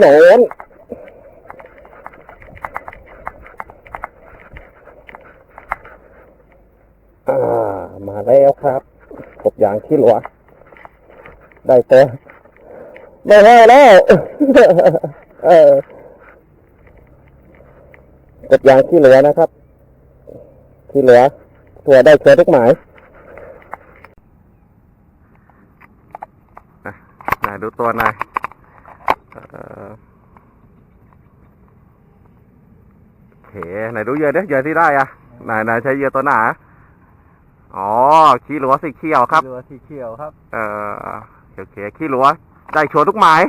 โดนอ่ามาแล้วครับกบยางที่หลวได้เต้ได้แล้วแล้วเออกบยางที่เหลือนะครับ ที่เหลือตัวได้เชื้อทุกหมายนายดูตัวนาย โอเคไหนดูเหยื่อดิเหยื่อที่ได้อะไหนไหนใช้เหยื่อตัวหนาอ๋อขี้หลัวสีเขียวครับเรือสีเขียวครับ เอ่อโอเคขี้หลัวได้โชว์ทุกหมาย